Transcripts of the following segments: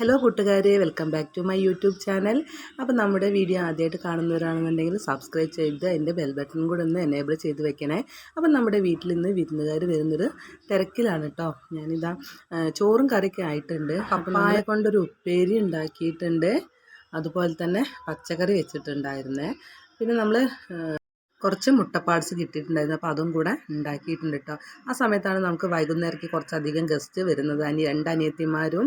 Hello കൂട്ടുകാരെ. Welcome back to my YouTube channel അപ്പോൾ നമ്മുടെ വീഡിയോ ആദ്യമായിട്ട് കാണുന്നവരാണെന്നുണ്ടെങ്കിൽ സബ്സ്ക്രൈബ് ചെയ്ത് അതിന്റെ ബെൽ ബട്ടൺ കൂടെ ഒന്ന് എനേബിൾ ചെയ്ത് വെക്കണേ. അപ്പം നമ്മുടെ വീട്ടിൽ നിന്ന് വിരുന്നുകാർ വരുന്നൊരു തിരക്കിലാണ് കേട്ടോ ഞാനിതാ ചോറും കറിയൊക്കെ ആയിട്ടുണ്ട്. പപ്പായ കൊണ്ടൊരു ഉപ്പേരി ഉണ്ടാക്കിയിട്ടുണ്ട്. അതുപോലെ തന്നെ പച്ചക്കറി വെച്ചിട്ടുണ്ടായിരുന്നേ. പിന്നെ നമ്മൾ കുറച്ച് മുട്ട പാർട്സ് കിട്ടിയിട്ടുണ്ടായിരുന്നു. അപ്പോൾ അതും കൂടെ ഉണ്ടാക്കിയിട്ടുണ്ട് കേട്ടോ. ആ സമയത്താണ് നമുക്ക് വൈകുന്നേരത്തേക്ക് കുറച്ചധികം ഗസ്റ്റ് വരുന്നത്. അനി രണ്ട് അനിയത്തിമാരും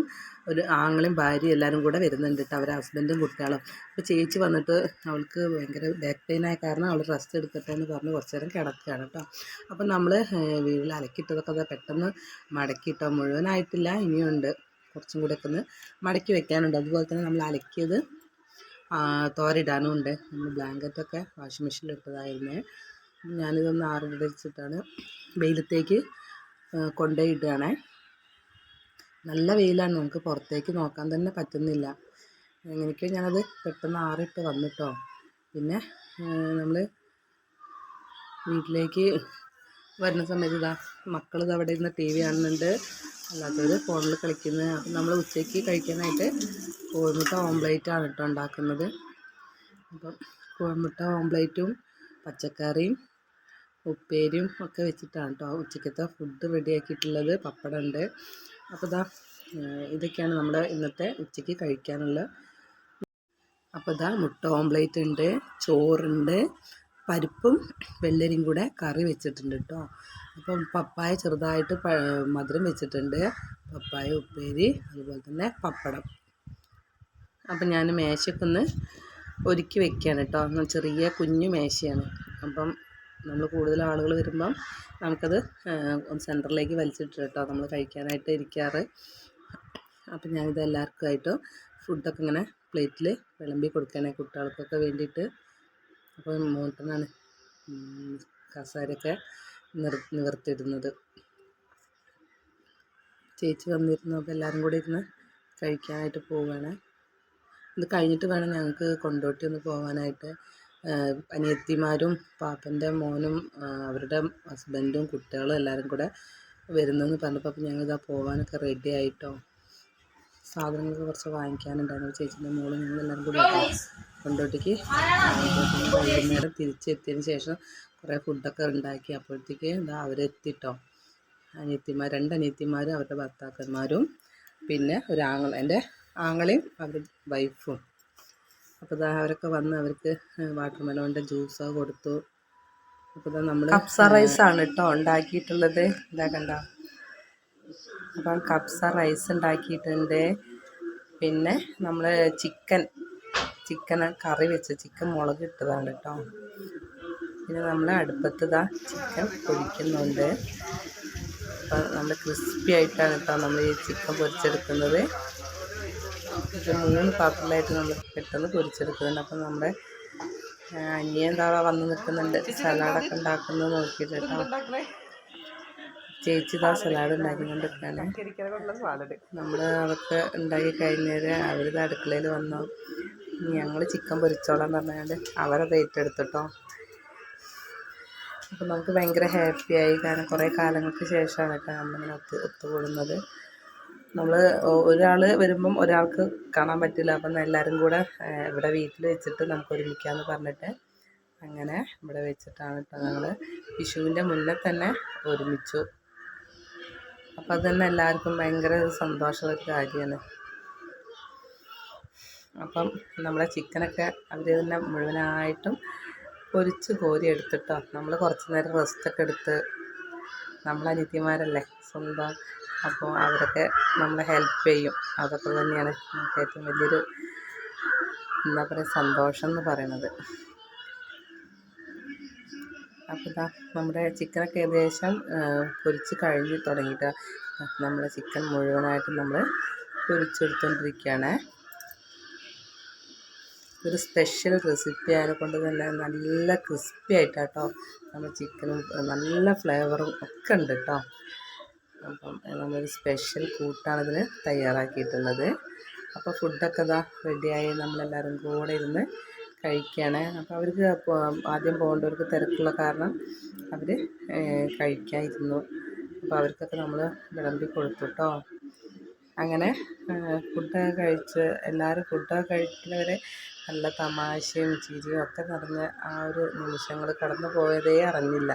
ഒരു ആങ്ങളും ഭാര്യയും എല്ലാവരും കൂടെ വരുന്നുണ്ട് കേട്ടോ. അവരെ ഹസ്ബൻഡും കുട്ടികളും. അപ്പോൾ ചേച്ചി വന്നിട്ട് അവൾക്ക് ഭയങ്കര ബാക്ക് പെയിൻ ആയ കാരണം അവൾ റെസ്റ്റ് എടുക്കട്ടെ എന്ന് പറഞ്ഞ് കുറച്ച് നേരം കിടക്കുകയാണ് കേട്ടോ. അപ്പം നമ്മൾ വീട്ടിൽ അലക്കിയിട്ടതൊക്കെ പെട്ടെന്ന് മടക്കിയിട്ടോ മുഴുവനായിട്ടില്ല ഇനിയുണ്ട്. കുറച്ചും കൂടെ ഒക്കെ ഒന്ന് മടക്കി വെക്കാനുണ്ട്. അതുപോലെ തന്നെ നമ്മൾ അലക്കിയത് തോരിടാനും ഉണ്ട് നമ്മൾ ബ്ലാങ്കറ്റൊക്കെ വാഷിംഗ് മെഷീനിൽ ഇട്ടതായിരുന്നേ. ഞാനിതൊന്ന് ആറിടച്ചിട്ടാണ് വെയിലത്തേക്ക് കൊണ്ടുപോയി ഇടുകയാണേ നല്ല വെയിലാണ്. നമുക്ക് പുറത്തേക്ക് നോക്കാൻ തന്നെ പറ്റുന്നില്ല. എങ്ങനെയൊക്കെയോ ഞാനത് പെട്ടെന്ന് ആറിട്ട് വന്നിട്ടോ. പിന്നെ നമ്മൾ വീട്ടിലേക്ക് വരുന്ന സമയത്ത് ഇതാ മക്കൾ അവിടെ ഇരുന്ന് ടി വി കാണുന്നുണ്ട്. അല്ലാത്തവർ ഫോണിൽ കളിക്കുന്നത് അപ്പം നമ്മൾ ഉച്ചയ്ക്ക് കഴിക്കാനായിട്ട് കോഴിമുട്ട ഓംപ്ലേറ്റാണ് കേട്ടോ ഉണ്ടാക്കുന്നത്. അപ്പം കോഴിമുട്ട ഓംപ്ലേറ്റും പച്ചക്കറിയും ഉപ്പേരിയും ഒക്കെ വെച്ചിട്ടാണ് കേട്ടോ ഉച്ചക്കത്തെ ഫുഡ് റെഡിയാക്കിയിട്ടുള്ളത് പപ്പടമുണ്ട് അപ്പോൾ ഇതാ ഇതൊക്കെയാണ് നമ്മുടെ ഇന്നത്തെ ഉച്ചയ്ക്ക് കഴിക്കാനുള്ള. അപ്പോൾ ഇതാ മുട്ട ഓംപ്ലേറ്റ് ഉണ്ട് ചോറുണ്ട് പരിപ്പും വെള്ളരിയും കൂടെ കറി വെച്ചിട്ടുണ്ട് കേട്ടോ അപ്പം പപ്പായ ചെറുതായിട്ട് മധുരം വെച്ചിട്ടുണ്ട്. പപ്പായ ഉപ്പേരി അതുപോലെ തന്നെ പപ്പടം. അപ്പം ഞാൻ മേശയൊക്കെ ഒന്ന് ഒരുക്കി വെക്കുകയാണ് കേട്ടോ. ചെറിയ കുഞ്ഞു മേശയാണ്. അപ്പം നമ്മൾ കൂടുതൽ ആളുകൾ വരുമ്പം നമുക്കത് സെന്ററിലേക്ക് വലിച്ചിട്ട് കേട്ടോ നമ്മൾ കഴിക്കാനായിട്ട് ഇരിക്കാറ്. അപ്പം ഞാനിത് എല്ലാവർക്കുമായിട്ട് ഫുഡൊക്കെ ഇങ്ങനെ പ്ലേറ്റിൽ വിളമ്പി കൊടുക്കണേ കുട്ടികൾക്കൊക്കെ വേണ്ടിയിട്ട്. അപ്പം മോട്ടനാണ് കസാരൊക്കെ നിർ നിവർത്തിയിടുന്നത്. ചേച്ചി വന്നിരുന്നു. അപ്പോൾ എല്ലാവരും കൂടി ഇരുന്ന് കഴിക്കാനായിട്ട് പോവുകയാണ്. ഇത് കഴിഞ്ഞിട്ട് വേണം ഞങ്ങൾക്ക് കൊണ്ടോട്ടി ഒന്ന് പോകാനായിട്ട് അനിയത്തിമാരും പാപ്പന്റെ മോനും അവരുടെ ഹസ്ബൻഡും കുട്ടികളും എല്ലാവരും കൂടെ വരുന്നെന്ന് പറഞ്ഞപ്പോൾ അപ്പം ഞങ്ങൾ ഇതാ പോകാനൊക്കെ റെഡി ആയിട്ടോ. സാധനങ്ങളൊക്കെ കുറച്ച് വാങ്ങിക്കാനുണ്ടായിരുന്നു. ചേച്ചിന്റെ മോളും ഞങ്ങൾ എല്ലാവരും കൂടി കൊണ്ടോട്ടിക്ക് വൈകുന്നേരം തിരിച്ചെത്തിയതിന് ശേഷം കുറേ ഫുഡൊക്കെ ഉണ്ടാക്കി. അപ്പോഴത്തേക്ക് ഇതാ അവരെത്തിട്ടോ. അനിയത്തിമാർ രണ്ട് അനിയത്തിമാരും അവരുടെ ഭർത്താക്കന്മാരും പിന്നെ ഒരു എന്റെ ആങ്ങളെയും അവരുടെ വൈഫും അപ്പോൾ ഇതാ അവരൊക്കെ വന്ന് അവർക്ക് വാട്ടർ മെലോണിന്റെ ജ്യൂസ് കൊടുത്തു. അപ്പോൾ ഇതാ നമ്മൾ കപ്സ റൈസ് ആണ് കേട്ടോ ഉണ്ടാക്കിയിട്ടുള്ളത്. ഇതാ കണ്ട? അപ്പം കപ്സ റൈസ് ഉണ്ടാക്കിയിട്ടുണ്ട്. പിന്നെ നമ്മൾ ചിക്കൻ ചിക്കൻ കറി വെച്ച് ചിക്കൻ മുളക് ഇട്ടതാണ് കേട്ടോ പിന്നെ നമ്മൾ അടുപ്പത്ത് ഇതാ ചിക്കൻ പൊരിക്കുന്നുണ്ട്. അപ്പം നമ്മൾ ക്രിസ്പി ആയിട്ടാണ് കേട്ടോ നമ്മൾ ഈ ചിക്കൻ പൊരിച്ചെടുക്കുന്നത്. ഇത് മൂന്ന് പാത്രത്തിലായിട്ട് നമ്മൾ പെട്ടെന്ന് പൊരിച്ചെടുക്കുന്നുണ്ട്. അപ്പം നമ്മുടെ അനിയൻ എന്താ വന്ന് നിൽക്കുന്നുണ്ട്. സലാഡൊക്കെ ഉണ്ടാക്കുന്നത് നോക്കിയിട്ട് കേട്ടോ. ചേച്ചി ആ സലാഡ് ഉണ്ടാക്കിക്കൊണ്ടിരിക്കുകയാണ്. നമ്മൾ അതൊക്കെ ഉണ്ടാക്കി കഴിഞ്ഞാൽ അവരിത് അടുക്കളയിൽ വന്നു. ഞങ്ങൾ ചിക്കൻ പൊരിച്ചോളാൻ പറഞ്ഞുകൊണ്ട് അവരത് ഏറ്റെടുത്തിട്ടോ അപ്പം നമുക്ക് ഭയങ്കര ഹാപ്പിയായി കാരണം കുറേ കാലങ്ങൾക്ക് ശേഷമാണ് കേട്ടോ നമ്മളിങ്ങനെ ഒത്ത് ഒത്തുകൂടുന്നത്. നമ്മൾ ഒരാൾ വരുമ്പം ഒരാൾക്ക് കാണാൻ പറ്റില്ല. അപ്പം എല്ലാവരും കൂടെ ഇവിടെ വീട്ടിൽ വെച്ചിട്ട് നമുക്ക് ഒരുമിക്കാമെന്ന് പറഞ്ഞിട്ട് അങ്ങനെ ഇവിടെ വെച്ചിട്ടാണ് കേട്ടോ ഞങ്ങൾ വിഷുവിന്റെ മുന്നേ തന്നെ ഒരുമിച്ചു. അപ്പം അത് തന്നെ എല്ലാവർക്കും ഭയങ്കര സന്തോഷമുള്ളൊരു കാര്യമാണ്. അപ്പം നമ്മുടെ ചിക്കനൊക്കെ അവർ തന്നെ മുഴുവനായിട്ടും പൊരിച്ച് കോരി എടുത്തിട്ടോ നമ്മൾ കുറച്ച് നേരം റെസ്റ്റൊക്കെ എടുത്ത് നമ്മൾ അനിയത്തിമാരല്ലേ സ്വന്തം. അപ്പോൾ അവരൊക്കെ നമ്മളെ ഹെൽപ്പ് ചെയ്യും. അതൊക്കെ തന്നെയാണ് നമുക്ക് ഏറ്റവും വലിയൊരു എന്താ പറയുക സന്തോഷം എന്ന് പറയുന്നത് അപ്പോൾ ഇതാ നമ്മുടെ ചിക്കനൊക്കെ ഏകദേശം പൊരിച്ച് കഴിഞ്ഞ് തുടങ്ങിയിട്ട് നമ്മുടെ ചിക്കൻ മുഴുവനായിട്ട് നമ്മൾ പൊരിച്ചെടുത്തുകൊണ്ടിരിക്കുകയാണ് ഒരു സ്പെഷ്യൽ റെസിപ്പി ആയതിനെ കൊണ്ട് തന്നെ നല്ല ക്രിസ്പി ആയിട്ടാട്ടോ നമ്മൾ ചിക്കനും നല്ല ഫ്ലേവറും ഒക്കെ ഉണ്ട് കേട്ടോ അപ്പം നമ്മളൊരു സ്പെഷ്യൽ കൂട്ടാണ് ഇതിന് തയ്യാറാക്കിയിട്ടുള്ളത്. അപ്പോൾ ഫുഡൊക്കെ ഇതാ റെഡിയായി നമ്മളെല്ലാവരും കൂടെ ഇരുന്ന് കഴിക്കുകയാണ് അപ്പോൾ അവർക്ക് ആദ്യം പോകേണ്ടവർക്ക് തിരക്കുള്ള കാരണം അവർ കഴിക്കാതിരുന്നു അപ്പോൾ അവർക്കൊക്കെ നമ്മൾ വിളമ്പി കൊടുത്തു കേട്ടോ അങ്ങനെ ഫുഡൊക്കെ കഴിച്ച് എല്ലാവരും ഫുഡൊക്കെ കഴിക്കുന്നവരെ നല്ല തമാശയും ചിരിയും ഒക്കെ നിറഞ്ഞ ആ ഒരു നിമിഷങ്ങൾ കടന്നു പോയതേ അറിഞ്ഞില്ല.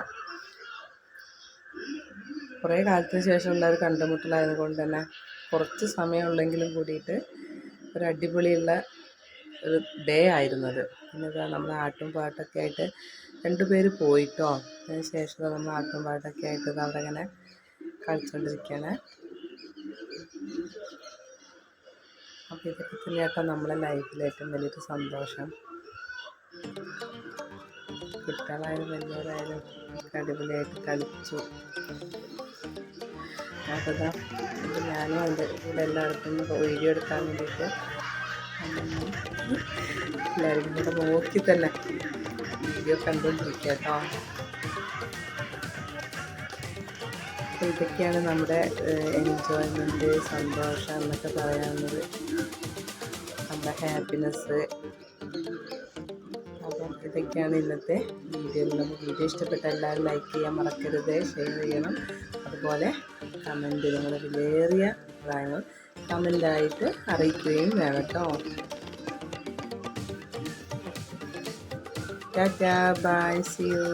കുറേ കാലത്തിന് ശേഷമുള്ള ഒരു കണ്ടുമുട്ടലായത് കൊണ്ട് തന്നെ കുറച്ച് സമയമുള്ളെങ്കിലും കൂടിയിട്ട് ഒരു അടിപൊളിയുള്ള ഒരു ഡേ ആയിരുന്നത് പിന്നെ നമ്മൾ ആട്ടും പാട്ടൊക്കെ ആയിട്ട് രണ്ട് പേര് പോയിട്ടോ? അതിന് ശേഷം നമ്മൾ ആട്ടും പാട്ടൊക്കെ ആയിട്ട് അവിടെ ഇങ്ങനെ കളിച്ചുകൊണ്ടിരിക്കുകയാണ് അപ്പോൾ ഇതൊക്കെ തന്നെയാട്ടോ നമ്മളെ ലൈഫിൽ ഏറ്റവും വലിയൊരു സന്തോഷം. കുട്ടികളായാലും വലിയവരായാലും ഒക്കെ അടിപൊളിയായിട്ട് കളിച്ചു. അപ്പോൾ ഞാനും അതിന്റെ കൂടെ എല്ലായിടത്തും വീഡിയോ എടുക്കാൻ വേണ്ടിയിട്ട് എല്ലാവരും കൂടെ നോക്കി തന്നെ വീഡിയോ കണ്ടുകൊണ്ടിരിക്കുക കേട്ടോ. ഇതൊക്കെയാണ് നമ്മുടെ എൻജോയ്മെന്റ് സന്തോഷം എന്നൊക്കെ പറയാവുന്നത് നമ്മുടെ ഹാപ്പിനെസ് അപ്പം ഇതൊക്കെയാണ് ഇന്നത്തെ വീഡിയോ നമുക്ക് വീഡിയോ ഇഷ്ടപ്പെട്ട എല്ലാവരും ലൈക്ക് ചെയ്യാൻ മറക്കരുത് ഷെയർ ചെയ്യണം. അതുപോലെ കമന്റ് നിങ്ങളുടെ വിലയേറിയ അഭിപ്രായങ്ങൾ കമന്റായിട്ട് അറിയിക്കുകയും വേണം കേട്ടോ. By C U